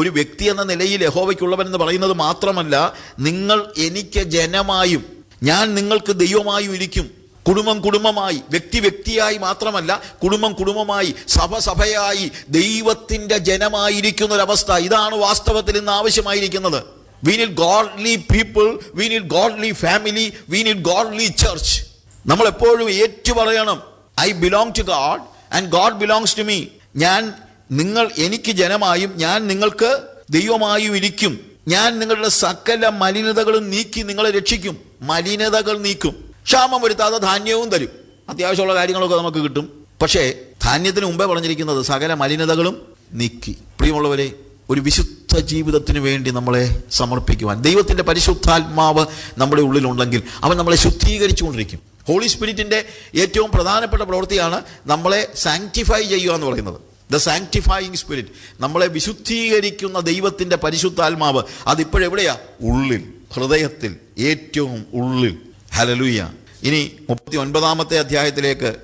ഒരു വ്യക്തി എന്ന നിലയിൽ യഹോവയ്ക്കുള്ളവൻ എന്ന് പറയുന്നത് മാത്രമല്ല നിങ്ങൾ എനിക്ക് ജനമായും ഞാൻ നിങ്ങൾക്ക് ദൈവമായും ഇരിക്കും കുടുംബം കുടുംബമായി വ്യക്തി വ്യക്തിയായി മാത്രമല്ല കുടുംബം കുടുംബമായി സഭ സഭയായി ദൈവത്തിന്റെ ജനമായിരിക്കുന്ന ഒരവസ്ഥ ഇതാണ് വാസ്തവത്തിൽ ഇന്ന് ആവശ്യമായിരിക്കുന്നത്. We need godly people we need godly family we need godly church നമ്മൾ എപ്പോഴും ഏറ്റു പറയണം I belong to God and God belongs to me ഞാൻ നിങ്ങൾ എനിക്ക് ജനമായും ഞാൻ നിങ്ങൾക്ക് ദൈവമായും ഇരിക്കും. ഞാൻ നിങ്ങളുടെ സകല മലിനതകളും നീക്കി നിങ്ങളെ രക്ഷിക്കും. മലിനതകൾ നീക്കും. ക്ഷാമം വരുത്താതെ ധാന്യവും തരും. അത്യാവശ്യമുള്ള കാര്യങ്ങളൊക്കെ നമുക്ക് കിട്ടും. പക്ഷേ ധാന്യത്തിന് മുമ്പേ പറഞ്ഞിരിക്കുന്നത് സകല മലിനതകളും നീക്കി. പ്രിയമുള്ളവരെ ഒരു വിശുദ്ധ ജീവിതത്തിന് വേണ്ടി നമ്മളെ സമർപ്പിക്കുവാൻ ദൈവത്തിന്റെ പരിശുദ്ധാത്മാവ് നമ്മുടെ ഉള്ളിലുണ്ടെങ്കിൽ അവൻ നമ്മളെ ശുദ്ധീകരിച്ചുകൊണ്ടിരിക്കും. ഹോളി സ്പിരിറ്റിന്റെ ഏറ്റവും പ്രധാനപ്പെട്ട പ്രവൃത്തിയാണ് നമ്മളെ സാങ്ക്ടിഫൈ ചെയ്യുക എന്ന് പറയുന്നത്. ദ സാങ്ക്ടിഫൈയിങ് സ്പിരിറ്റ് നമ്മളെ വിശുദ്ധീകരിക്കുന്ന ദൈവത്തിന്റെ പരിശുദ്ധാത്മാവ് അതിപ്പോഴെവിടെയാ? ഉള്ളിൽ. ഹൃദയത്തിൽ. ഏറ്റവും ഉള്ളിൽ. ഹലലുയ ഇനി മുപ്പത്തി ഒൻപതാമത്തെ അധ്യായത്തിലേക്ക്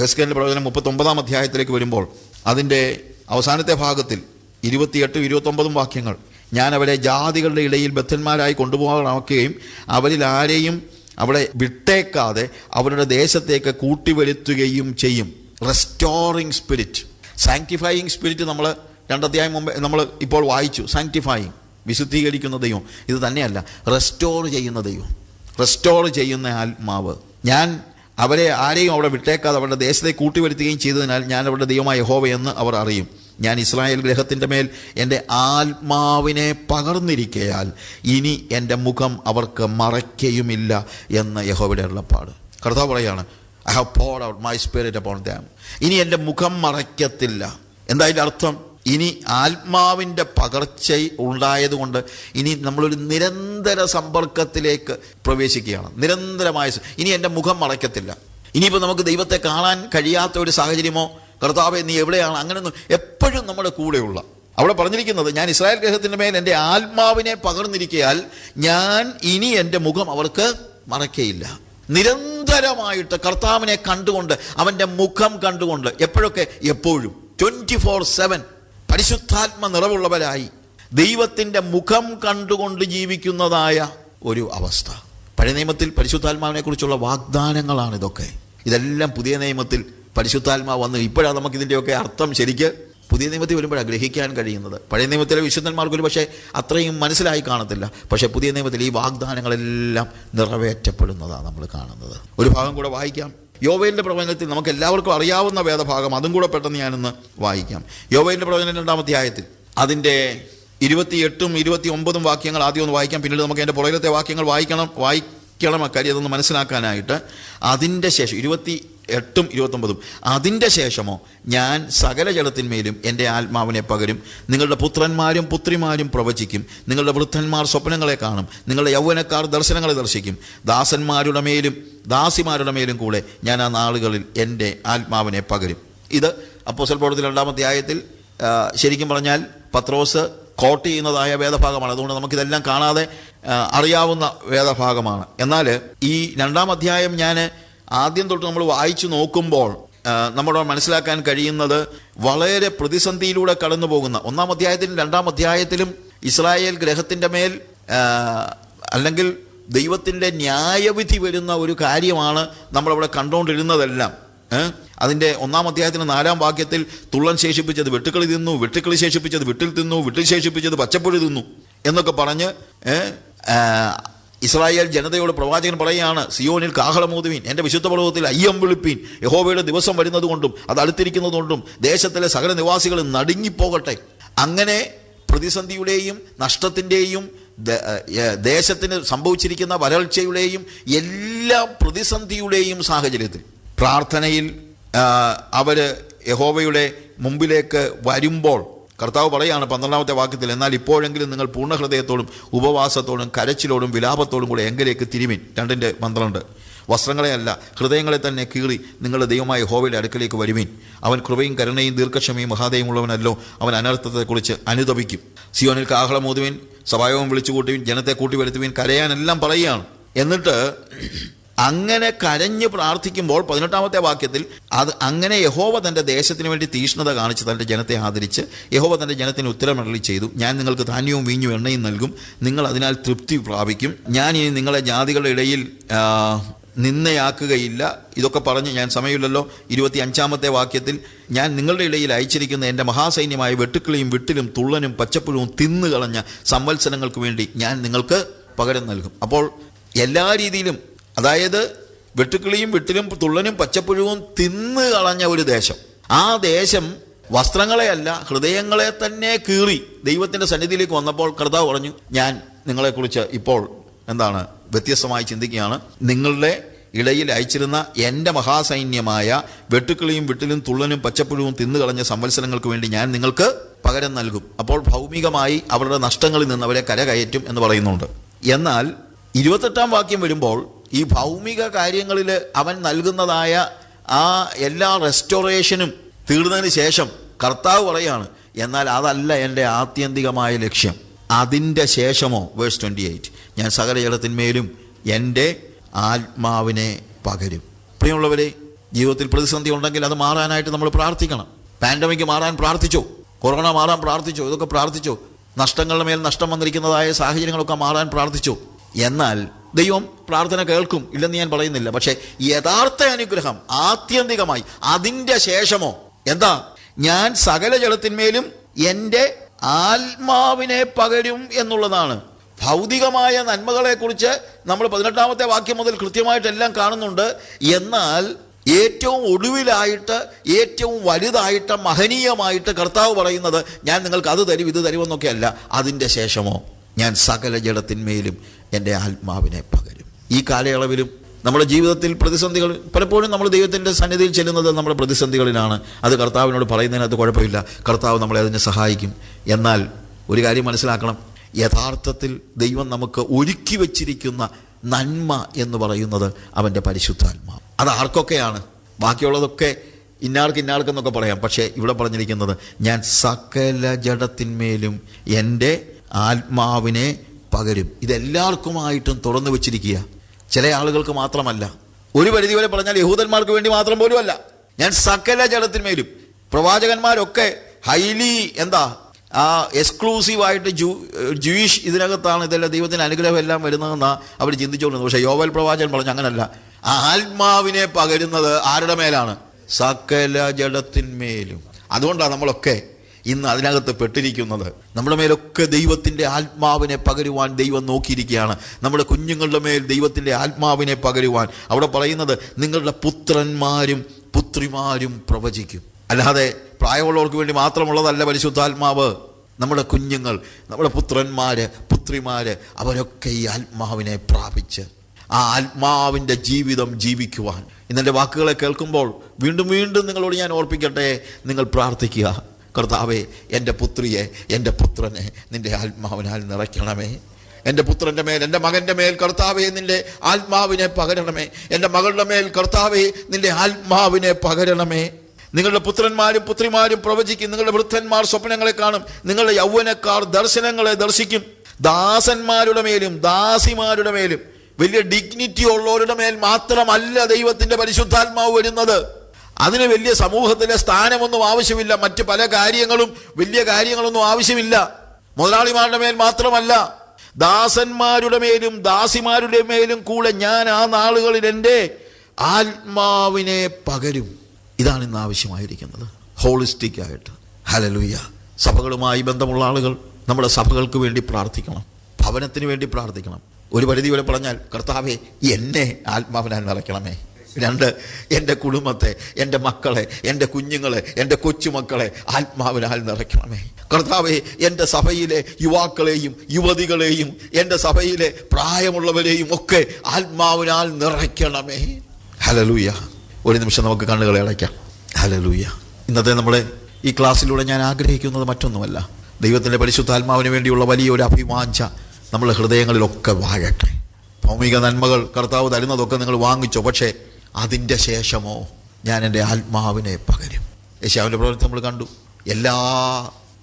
ഹെസ്കലിന്റെ പ്രവചനം മുപ്പത്തി ഒമ്പതാം അധ്യായത്തിലേക്ക് വരുമ്പോൾ അതിന്റെ അവസാനത്തെ ഭാഗത്തിൽ ഇരുപത്തിയെട്ടും ഇരുപത്തൊമ്പതും വാക്യങ്ങൾ. ഞാൻ അവരെ ജാതികളുടെ ഇടയിൽ ബദ്ധന്മാരായി കൊണ്ടുപോകാനാക്കുകയും അവരിൽ ആരെയും അവിടെ വിട്ടേക്കാതെ അവരുടെ ദേശത്തേക്ക് കൂട്ടിവരുത്തുകയും ചെയ്യും. റെസ്റ്റോറിങ് സ്പിരിറ്റ് സാങ്ക്ടിഫൈയിങ് സ്പിരിറ്റ് നമ്മൾ രണ്ടധ്യായം മുമ്പ് നമ്മൾ ഇപ്പോൾ വായിച്ചു. സാങ്ക്ടിഫൈയിങ് വിശുദ്ധീകരിക്കുന്ന ദൈവം. ഇത് തന്നെയല്ല റെസ്റ്റോർ ചെയ്യുന്ന ദൈവം. റെസ്റ്റോർ ചെയ്യുന്ന ആത്മാവ്. ഞാൻ അവരെ ആരെയും അവിടെ വിട്ടേക്കാതെ അവരുടെ ദേശത്തെ കൂട്ടിവരുത്തുകയും ചെയ്തതിനാൽ ഞാൻ അവരുടെ ദൈവമായ യഹോവ എന്ന് അവർ അറിയും. ഞാൻ ഇസ്രായേൽ ഗ്രഹത്തിന്റെ മേൽ എന്റെ ആത്മാവിനെ പകർന്നിരിക്കയാൽ ഇനി എന്റെ മുഖം അവർക്ക് മറയ്ക്കയുമില്ല എന്ന് യഹോവയുടെ ഉള്ളപ്പാട് കർത്താവ് പറയാണ് I have pour out my spirit upon them ഇനി എന്റെ മുഖം മറയ്ക്കത്തില്ല. എന്താ അതിന്റെ അർത്ഥം? ഇനി ആത്മാവിന്റെ പകർച്ച ഉണ്ടായതുകൊണ്ട് ഇനി നമ്മളൊരു നിരന്തര സമ്പർക്കത്തിലേക്ക് പ്രവേശിക്കുകയാണ്. നിരന്തരമായ ഇനി എന്റെ മുഖം മറയ്ക്കത്തില്ല. ഇനിയിപ്പോൾ നമുക്ക് ദൈവത്തെ കാണാൻ കഴിയാത്ത ഒരു സാഹചര്യമോ കർത്താവെ നീ എവിടെയാണ്? അങ്ങനെയൊന്നും എപ്പോഴും നമ്മുടെ കൂടെയുള്ള. അവിടെ പറഞ്ഞിരിക്കുന്നത് ഞാൻ ഇസ്രായേൽ ഗ്രഹത്തിന്റെ മേൽ എന്റെ ആത്മാവിനെ പകർന്നിരിക്കയാൽ ഞാൻ ഇനി എന്റെ മുഖം അവർക്ക് മറയ്ക്കയില്ല. നിരന്തരമായിട്ട് കർത്താവിനെ കണ്ടുകൊണ്ട് അവന്റെ മുഖം കണ്ടുകൊണ്ട് എപ്പോഴൊക്കെ? എപ്പോഴും. ട്വന്റി ഫോർ സെവൻ പരിശുദ്ധാത്മ നിറവുള്ളവരായി. ദൈവത്തിന്റെ മുഖം കണ്ടുകൊണ്ട് ജീവിക്കുന്നതായ ഒരു അവസ്ഥ. പഴയ നിയമത്തിൽ പരിശുദ്ധാത്മാവിനെക്കുറിച്ചുള്ള വാഗ്ദാനങ്ങളാണ് ഇതൊക്കെ. ഇതെല്ലാം പുതിയ നിയമത്തിൽ പരിശുദ്ധാത്മാവ് വന്ന് ഇപ്പോഴാണ് നമുക്കിതിന്റെയൊക്കെ അർത്ഥം ശരിക്ക് പുതിയ നിയമത്തിൽ വരുമ്പോൾ ഗ്രഹിക്കാൻ കഴിയുന്നത്. പഴയ നിയമത്തിലെ വിശുദ്ധന്മാർക്ക് ഒരു പക്ഷേ അത്രയും മനസ്സിലായി കാണത്തില്ല. പക്ഷേ പുതിയ നിയമത്തിൽ ഈ വാഗ്ദാനങ്ങളെല്ലാം നിറവേറ്റപ്പെടുന്നതാണ് നമ്മൾ കാണുന്നത്. ഒരു ഭാഗം കൂടെ വായിക്കാം. യോവയിന്റെ പ്രവചനത്തിൽ നമുക്ക് എല്ലാവർക്കും അറിയാവുന്ന വേദഭാഗം അതും കൂടെ പെട്ടെന്ന് ഞാനൊന്ന് വായിക്കാം. യോവയിന്റെ പ്രവചനം രണ്ടാമത്തെ ആയത്തിൽ അതിന്റെ ഇരുപത്തിയെട്ടും ഇരുപത്തി ഒമ്പതും വാക്യങ്ങൾ ആദ്യം ഒന്ന് വായിക്കാം. പിന്നീട് നമുക്ക് അതിന്റെ പുറകിലത്തെ വാക്യങ്ങൾ വായിക്കണം വായിക്കണം അക്കാര്യം അതൊന്ന് മനസ്സിലാക്കാനായിട്ട് അതിന്റെ ശേഷം ഇരുപത്തി എട്ടും ഇരുപത്തൊമ്പതും അതിന്റെ ശേഷമോ ഞാൻ സകല ജലത്തിന്മേലും എന്റെ ആത്മാവിനെ പകരും. നിങ്ങളുടെ പുത്രന്മാരും പുത്രിമാരും പ്രവചിക്കും. നിങ്ങളുടെ വൃദ്ധന്മാർ സ്വപ്നങ്ങളെ കാണും. നിങ്ങളുടെ യൗവനക്കാർ ദർശനങ്ങളെ ദർശിക്കും. ദാസന്മാരുടെ മേലും ദാസിമാരുടെ മേലും കൂടെ ഞാൻ ആ നാളുകളിൽ എന്റെ ആത്മാവിനെ പകരും. ഇത് അപ്പോസൽ പ്രവർത്തി രണ്ടാമത്തെ ആയത്തിൽ ശരിക്കും പറഞ്ഞാൽ പത്രോസ് കോട്ട് ചെയ്യുന്നതായ വേദഭാഗമാണ് അതുകൊണ്ട് നമുക്കിതെല്ലാം കാണാതെ അറിയാവുന്ന വേദഭാഗമാണ് എന്നാൽ ഈ രണ്ടാം അധ്യായം ഞാൻ ആദ്യം തൊട്ട് നമ്മൾ വായിച്ചു നോക്കുമ്പോൾ നമ്മുടെ മനസ്സിലാക്കാൻ കഴിയുന്നത് വളരെ പ്രതിസന്ധിയിലൂടെ കടന്നു പോകുന്ന ഒന്നാം അധ്യായത്തിലും രണ്ടാം അധ്യായത്തിലും ഇസ്രായേൽ ഗ്രഹത്തിന്റെ മേൽ അല്ലെങ്കിൽ ദൈവത്തിന്റെ ന്യായവിധി വരുന്ന ഒരു കാര്യമാണ് നമ്മളവിടെ കണ്ടുകൊണ്ടിരുന്നതെല്ലാം? അതിന്റെ ഒന്നാം അധ്യായത്തിന് നാലാം വാക്യത്തിൽ തുള്ളൻ ശേഷിപ്പിച്ചത് വെട്ടുക്കളി തിന്നു വെട്ടുക്കളി ശേഷിപ്പിച്ചത് വിട്ടിൽ തിന്നു വിട്ടിൽ ശേഷിപ്പിച്ചത് പച്ചപ്പുഴി തിന്നു എന്നൊക്കെ പറഞ്ഞ് ഇസ്രായേൽ ജനതയോട് പ്രവാചകൻ പറയുകയാണ് സിയോനിൽ കാഹളമൂതുവീൻ എന്റെ വിശുദ്ധ പർവതത്തിൽ അയ്യം വിളിപ്പീൻ യഹോബയുടെ ദിവസം വരുന്നതുകൊണ്ടും അത് അടുത്തിരിക്കുന്നതുകൊണ്ടും ദേശത്തിലെ സകല നിവാസികൾ നടുങ്ങിപ്പോകട്ടെ. അങ്ങനെ പ്രതിസന്ധിയുടെയും നഷ്ടത്തിന്റെയും ദേശത്തിന് സംഭവിച്ചിരിക്കുന്ന വരൾച്ചയുടെയും എല്ലാ പ്രതിസന്ധിയുടെയും സാഹചര്യത്തിൽ പ്രാർത്ഥനയിൽ അവർ യഹോവയുടെ മുമ്പിലേക്ക് വരുമ്പോൾ കർത്താവ് പറയാണ് പന്ത്രണ്ടാമത്തെ വാക്യത്തിൽ എന്നാൽ ഇപ്പോഴെങ്കിലും നിങ്ങൾ പൂർണ ഹൃദയത്തോടും ഉപവാസത്തോടും കരച്ചിലോടും വിലാപത്തോടും കൂടെ എങ്കിലേക്ക് തിരുമിൻ. രണ്ടിന്റെ പന്ത്രണ്ട്. വസ്ത്രങ്ങളെയല്ല ഹൃദയങ്ങളെ തന്നെ കീറി നിങ്ങളുടെ ദൈവമായ യഹോവയുടെ അടുക്കലേക്ക് വരുവീൻ അവൻ കൃപയും കരുണയും ദീർഘക്ഷമയും മഹാദയും ഉള്ളവനല്ലോ അവൻ അനർത്ഥത്തെക്കുറിച്ച് അനുതപിക്കും. സിയോനിൽ കാഹളം കാഹളമൂതുവിൻ സഭായോഗം വിളിച്ചു കൂട്ടുവിൻ ജനത്തെ കൂട്ടി വരുത്തുവിൻ കരയാനെല്ലാം പറയുകയാണ്. എന്നിട്ട് അങ്ങനെ കരഞ്ഞ് പ്രാർത്ഥിക്കുമ്പോൾ പതിനെട്ടാമത്തെ വാക്യത്തിൽ അത് അങ്ങനെ യഹോവ തന്റെ ദേശത്തിന് വേണ്ടി തീഷ്ണത കാണിച്ച് തന്റെ ജനത്തെ ആദരിച്ച് യഹോവ തന്റെ ജനത്തിന് ഉത്തരമരളി ചെയ്തു. ഞാൻ നിങ്ങൾക്ക് ധാന്യവും വീഞ്ഞും എണ്ണയും നൽകും. നിങ്ങൾ അതിനാൽ തൃപ്തി പ്രാപിക്കും. ഞാൻ ഇനി നിങ്ങളെ ജാതികളുടെ ഇടയിൽ നിന്നയാക്കുകയില്ല ഇതൊക്കെ പറഞ്ഞ് ഞാൻ സമയമില്ലല്ലോ. ഇരുപത്തി അഞ്ചാമത്തെ വാക്യത്തിൽ ഞാൻ നിങ്ങളുടെ ഇടയിൽ അയച്ചിരിക്കുന്ന എന്റെ മഹാസൈന്യമായ വെട്ടുക്കിളിയും വിട്ടിലും തുള്ളനും പച്ചപ്പുഴവും തിന്നുകളഞ്ഞ സംവത്സരങ്ങൾക്ക് വേണ്ടി ഞാൻ നിങ്ങൾക്ക് പകരം നൽകും. അപ്പോൾ എല്ലാ രീതിയിലും അതായത് വെട്ടുക്കിളിയും വെട്ടിലും തുള്ളനും പച്ചപ്പുഴുവും തിന്ന് കളഞ്ഞ ഒരു ദേശം. ആ ദേശം വസ്ത്രങ്ങളെയല്ല ഹൃദയങ്ങളെ തന്നെ കീറി ദൈവത്തിന്റെ സന്നിധിയിലേക്ക് വന്നപ്പോൾ കർത്താവ് പറഞ്ഞു ഞാൻ നിങ്ങളെക്കുറിച്ച് ഇപ്പോൾ എന്താണ് വ്യത്യസ്തമായി ചിന്തിക്കുകയാണ്. നിങ്ങളുടെ ഇടയിൽ അയച്ചിരുന്ന എന്റെ മഹാസൈന്യമായ വെട്ടുക്കിളിയും വിട്ടിലും തുള്ളനും പച്ചപ്പുഴവും തിന്നുകളഞ്ഞ സംവത്സരങ്ങൾക്ക് വേണ്ടി ഞാൻ നിങ്ങൾക്ക് പകരം നൽകും. അപ്പോൾ ഭൗമികമായി അവരുടെ നഷ്ടങ്ങളിൽ നിന്ന് അവരെ കരകയറ്റും എന്ന് പറയുന്നുണ്ട്. എന്നാൽ ഇരുപത്തെട്ടാം വാക്യം വരുമ്പോൾ ഈ ഭൗമിക കാര്യങ്ങളിൽ അവൻ നൽകുന്നതായ ആ എല്ലാ റെസ്റ്റോറേഷനും തീർന്നതിന് ശേഷം കർത്താവ് പറയാണ് എന്നാൽ അതല്ല എന്റെ ആത്യന്തികമായ ലക്ഷ്യം. അതിന്റെ ശേഷമോ? വേഴ്സ് ട്വന്റി എയ്റ്റ് ഞാൻ സകല ജലത്തിന്മേലും എന്റെ ആത്മാവിനെ പകരും. പ്രിയമുള്ളവരെ ജീവിതത്തിൽ പ്രതിസന്ധി ഉണ്ടെങ്കിൽ അത് മാറാനായിട്ട് നമ്മൾ പ്രാർത്ഥിക്കണം. പാൻഡമിക് മാറാൻ പ്രാർത്ഥിച്ചോ. കൊറോണ മാറാൻ പ്രാർത്ഥിച്ചോ. ഇതൊക്കെ പ്രാർത്ഥിച്ചോ. നഷ്ടങ്ങളുടെ മേൽ നഷ്ടം വന്നിരിക്കുന്നതായ സാഹചര്യങ്ങളൊക്കെ മാറാൻ പ്രാർത്ഥിച്ചു. എന്നാൽ ദൈവം പ്രാർത്ഥന കേൾക്കും ഇല്ലെന്ന് ഞാൻ പറയുന്നില്ല. പക്ഷേ യഥാർത്ഥ അനുഗ്രഹം ആത്യന്തികമായി അതിന്റെ ശേഷമോ? എന്താ? ഞാൻ സകല ജലത്തിന്മേലും എന്റെ ആത്മാവിനെ പകരും എന്നുള്ളതാണ്. ഭൗതികമായ നന്മകളെക്കുറിച്ച് നമ്മൾ പതിനെട്ടാമത്തെ വാക്യം മുതൽ കൃത്യമായിട്ടെല്ലാം കാണുന്നുണ്ട്. എന്നാൽ ഏറ്റവും ഒടുവിലായിട്ട് ഏറ്റവും വലുതായിട്ട് മഹനീയമായിട്ട് കർത്താവ് പറയുന്നത് ഞാൻ നിങ്ങൾക്ക് അത് തരും ഇത് തരുമെന്നൊക്കെയല്ല അതിന്റെ ശേഷമോ? ഞാൻ സകല ജഡത്തിന്മേലും എന്റെ ആത്മാവിനെ പകരും. ഈ കാലയളവിലും നമ്മുടെ ജീവിതത്തിൽ പ്രതിസന്ധികൾ പലപ്പോഴും നമ്മൾ ദൈവത്തിന്റെ സന്നിധിയിൽ ചെല്ലുന്നത് നമ്മുടെ പ്രതിസന്ധികളിലാണ്. അത് കർത്താവിനോട് പറയുന്നതിനകത്ത് കുഴപ്പമില്ല. കർത്താവ് നമ്മളെ അതിനെ സഹായിക്കും. എന്നാൽ ഒരു കാര്യം മനസ്സിലാക്കണം. യഥാർത്ഥത്തിൽ ദൈവം നമുക്ക് ഒരുക്കി വച്ചിരിക്കുന്ന നന്മ എന്ന് പറയുന്നത് അവന്റെ പരിശുദ്ധാത്മാവ്. അത് ആർക്കൊക്കെയാണ്? ബാക്കിയുള്ളതൊക്കെ ഇന്നാൾക്ക് ഇന്നാൾക്കെന്നൊക്കെ പറയാം. പക്ഷേ ഇവിടെ പറഞ്ഞിരിക്കുന്നത് ഞാൻ സകല ജഡത്തിന്മേലും എന്റെ ആത്മാവിനെ പകരും. ഇതെല്ലാവർക്കുമായിട്ടും തുറന്നു വെച്ചിരിക്കുക. ചില ആളുകൾക്ക് മാത്രമല്ല. ഒരു പരിധി വരെ പറഞ്ഞാൽ യഹൂദന്മാർക്ക് വേണ്ടി മാത്രം പോലുമല്ല ഞാൻ സകല ജഡത്തിന്മേലും പ്രവാചകന്മാരൊക്കെ ഹൈലി എന്താ ആ എക്സ്ക്ലൂസീവായിട്ട് ജൂ ജൂയിഷ് ഇതിനകത്താണ് ഇതെല്ലാം ദൈവത്തിന്റെ അനുഗ്രഹം എല്ലാം വരുന്നതെന്നാണ് അവർ ചിന്തിച്ചുകൊണ്ടിരുന്നത്. പക്ഷേ യോവൽ പ്രവാചകൻ പറഞ്ഞു അങ്ങനല്ല. ആത്മാവിനെ പകരുന്നത് ആരുടെ മേലാണ്? സകല ജഡത്തിന്മേലും. അതുകൊണ്ടാണ് നമ്മളൊക്കെ ഇന്ന് അതിനകത്ത് പെട്ടിരിക്കുന്നത്. നമ്മുടെ മേലൊക്കെ ദൈവത്തിന്റെ ആത്മാവിനെ പകരുവാൻ ദൈവം നോക്കിയിരിക്കുകയാണ്. നമ്മുടെ കുഞ്ഞുങ്ങളുടെ മേൽ ദൈവത്തിന്റെ ആത്മാവിനെ പകരുവാൻ. അവിടെ പറയുന്നത് നിങ്ങളുടെ പുത്രന്മാരും പുത്രിമാരും പ്രവചിക്കും. അല്ലാതെ പ്രായമുള്ളവർക്ക് വേണ്ടി മാത്രമുള്ളതല്ല പരിശുദ്ധാത്മാവ്. നമ്മുടെ കുഞ്ഞുങ്ങൾ നമ്മുടെ പുത്രന്മാര് പുത്രിമാര് അവരൊക്കെ ഈ ആത്മാവിനെ പ്രാപിച്ച് ആ ആത്മാവിന്റെ ജീവിതം ജീവിക്കുവാൻ. ഇന്നെന്റെ വാക്കുകളെ കേൾക്കുമ്പോൾ വീണ്ടും വീണ്ടും നിങ്ങളോട് ഞാൻ ഓർപ്പിക്കട്ടെ. നിങ്ങൾ പ്രാർത്ഥിക്കുക. കർത്താവെ എന്റെ പുത്രിയെ എന്റെ പുത്രനെ നിന്റെ ആത്മാവിനാൽ നിറയ്ക്കണമേ. എന്റെ പുത്രന്റെ മേൽ എന്റെ മകന്റെ മേൽ കർത്താവെ നിന്റെ ആത്മാവിനെ പകരണമേ. എന്റെ മകളുടെ മേൽ കർത്താവെ നിന്റെ ആത്മാവിനെ പകരണമേ. നിങ്ങളുടെ പുത്രന്മാരും പുത്രിമാരും പ്രവചിക്കും നിങ്ങളുടെ വൃദ്ധന്മാർ സ്വപ്നങ്ങളെ കാണും നിങ്ങളുടെ യൗവനക്കാർ ദർശനങ്ങളെ ദർശിക്കും. ദാസന്മാരുടെ മേലും ദാസിമാരുടെ മേലും വലിയ ഡിഗ്നിറ്റി ഉള്ളവരുടെ മേൽ മാത്രമല്ല ദൈവത്തിന്റെ പരിശുദ്ധാത്മാവ് വരുന്നത്. അതിന് വലിയ സമൂഹത്തിലെ സ്ഥാനമൊന്നും ആവശ്യമില്ല. മറ്റ് പല കാര്യങ്ങളും വലിയ കാര്യങ്ങളൊന്നും ആവശ്യമില്ല. മുതലാളിമാരുടെ മേൽ മാത്രമല്ല ദാസന്മാരുടെ മേലും ദാസിമാരുടെ മേലും കൂടെ ഞാൻ ആ നാളുകളിൽ എന്റെ ആത്മാവിനെ പകരും. ഇതാണ് ഇന്ന് ആവശ്യമായിരിക്കുന്നത്. ഹോളിസ്റ്റിക് ആയിട്ട്. ഹലലുയ്യ സഭകളുമായി ബന്ധമുള്ള ആളുകൾ നമ്മുടെ സഭകൾക്ക് വേണ്ടി പ്രാർത്ഥിക്കണം. ഭവനത്തിന് വേണ്ടി പ്രാർത്ഥിക്കണം. ഒരു പരിധി വരെ പറഞ്ഞാൽ കർത്താവെ എന്നെ ആത്മാവിനാൽ നിറയ്ക്കണമേ. രണ്ട് എന്റെ കുടുംബത്തെ എന്റെ മക്കളെ എന്റെ കുഞ്ഞുങ്ങളെ എന്റെ കൊച്ചുമക്കളെ ആത്മാവിനാൽ നിറയ്ക്കണമേ. കർത്താവെ എന്റെ സഭയിലെ യുവാക്കളെയും യുവതികളെയും എന്റെ സഭയിലെ പ്രായമുള്ളവരെയും ഒക്കെ ആത്മാവിനാൽ നിറയ്ക്കണമേ. ഹലലൂയ ഒരു നിമിഷം നമുക്ക് കണ്ണുകളെ അടയ്ക്കാം. ഹലലൂയ ഇന്നത്തെ നമ്മുടെ ഈ ക്ലാസ്സിലൂടെ ഞാൻ ആഗ്രഹിക്കുന്നത് മറ്റൊന്നുമല്ല. ദൈവത്തിന്റെ പരിശുദ്ധാത്മാവിന് വേണ്ടിയുള്ള വലിയൊരു അഭിവാഞ്ച നമ്മുടെ ഹൃദയങ്ങളിലൊക്കെ വാഴട്ടെ. ഭൗമിക നന്മകൾ കർത്താവ് തരുന്നതൊക്കെ നിങ്ങൾ വാങ്ങിച്ചോ. പക്ഷേ അതിന്റെ ശേഷമോ ഞാൻ എന്റെ ആത്മാവിനെ പകരും. യേശാവിന്റെ പ്രവൃത്തി നമ്മൾ കണ്ടു. എല്ലാ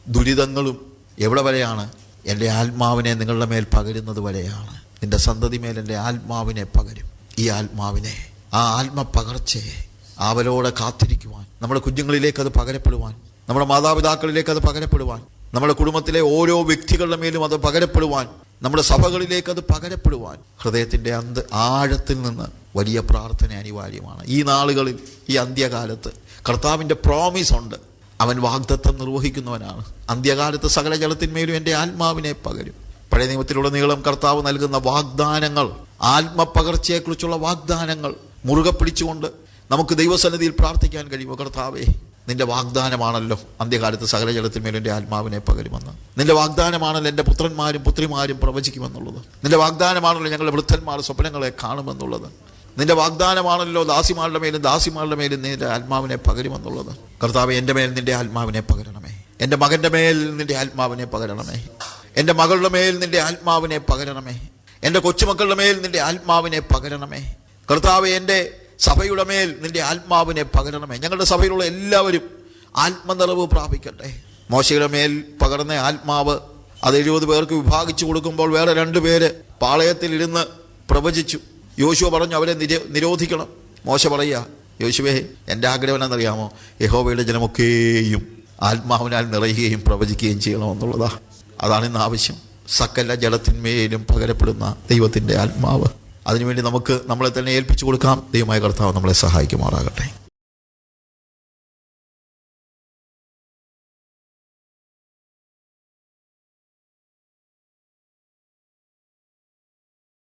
ദുരിതങ്ങളും എവിടെ വരെയാണ്? എന്റെ ആത്മാവിനെ നിങ്ങളുടെ മേൽ പകരുന്നത് വരെയാണ്. നിന്റെ സന്തതി മേൽ എന്റെ ആത്മാവിനെ പകരും. ഈ ആത്മാവിനെ ആ ആത്മപകർച്ചയെ അവരോടെ കാത്തിരിക്കുവാൻ നമ്മുടെ കുഞ്ഞുങ്ങളിലേക്ക് അത് പകരപ്പെടുവാൻ നമ്മുടെ മാതാപിതാക്കളിലേക്ക് അത് പകരപ്പെടുവാൻ നമ്മുടെ കുടുംബത്തിലെ ഓരോ വ്യക്തികളുടെ മേലും അത് പകരപ്പെടുവാൻ നമ്മുടെ സഭകളിലേക്ക് അത് പകരപ്പെടുവാൻ ഹൃദയത്തിന്റെ അന്ത് ആഴത്തിൽ നിന്ന് വലിയ പ്രാർത്ഥന അനിവാര്യമാണ്. ഈ നാളുകളിൽ ഈ അന്ത്യകാലത്ത് കർത്താവിന്റെ പ്രോമിസ് ഉണ്ട്. അവൻ വാഗ്ദത്തം നിർവഹിക്കുന്നവനാണ്. അന്ത്യകാലത്ത് സകല ജലത്തിന്മേലും എന്റെ ആത്മാവിനെ പകരും. പഴയ നിയമത്തിലൂടെ നീളം കർത്താവ് നൽകുന്ന വാഗ്ദാനങ്ങൾ ആത്മപകർച്ചയെക്കുറിച്ചുള്ള വാഗ്ദാനങ്ങൾ മുറുകെ പിടിച്ചുകൊണ്ട് നമുക്ക് ദൈവസന്നിധിയിൽ പ്രാർത്ഥിക്കാൻ കഴിയുമോ കർത്താവേ? നിന്റെ വാഗ്ദാനമാണല്ലോ അന്ത്യകാലത്ത് സകല ജലത്തിന്മേലും എന്റെ ആത്മാവിനെ പകരുമെന്ന്. നിന്റെ വാഗ്ദാനമാണല്ലോ എന്റെ പുത്രന്മാരും പുത്രിമാരും പ്രവചിക്കുമെന്നുള്ളത്. നിന്റെ വാഗ്ദാനമാണല്ലോ ഞങ്ങളുടെ വൃദ്ധന്മാർ സ്വപ്നങ്ങളെ കാണുമെന്നുള്ളത്. നിന്റെ വാഗ്ദാനമാണല്ലോ ദാസിമാരുടെ മേലും ദാസിമാരുടെ മേലും നിന്റെ ആത്മാവിനെ പകരുമെന്നുള്ളത്. കർത്താവ് എന്റെ മേൽ നിന്റെ ആത്മാവിനെ പകരണമേ. എന്റെ മകന്റെ മേൽ നിന്റെ ആത്മാവിനെ പകരണമേ. എന്റെ മകളുടെ മേൽ നിന്റെ ആത്മാവിനെ പകരണമേ. എന്റെ കൊച്ചുമക്കളുടെ മേൽ നിന്റെ ആത്മാവിനെ പകരണമേ. കർത്താവ് എന്റെ സഭയുടെ മേൽ നിന്റെ ആത്മാവിനെ പകരണമേ. ഞങ്ങളുടെ സഭയിലുള്ള എല്ലാവരും ആത്മനിറവ് പ്രാപിക്കട്ടെ. മോശയുടെ മേൽ പകർന്ന ആത്മാവ് അത് എഴുപത് പേർക്ക് വിഭാഗിച്ചു കൊടുക്കുമ്പോൾ വേറെ രണ്ടു പേര് പാളയത്തിൽ ഇരുന്ന് പ്രവചിച്ചു. യോശുവ പറഞ്ഞു അവരെ നിര നിരോധിക്കണം. മോശ പറയുക യോശുവേ എന്റെ ആഗ്രഹം എന്നറിയാമോ യഹോവയുടെ ജനമൊക്കെയും ആത്മാവിനാൽ നിറയുകയും പ്രവചിക്കുകയും ചെയ്യണമെന്നുള്ളതാണ് അതാണ് ഇന്ന് ആവശ്യം. സകല ജലത്തിന്മേലും പകരപ്പെടുന്ന ദൈവത്തിന്റെ ആത്മാവ്. അതിനുവേണ്ടി നമുക്ക് നമ്മളെ തന്നെ ഏൽപ്പിച്ചു കൊടുക്കാം. ദൈവമായ കർത്താവ് നമ്മളെ സഹായിക്കുമാറാകട്ടെ.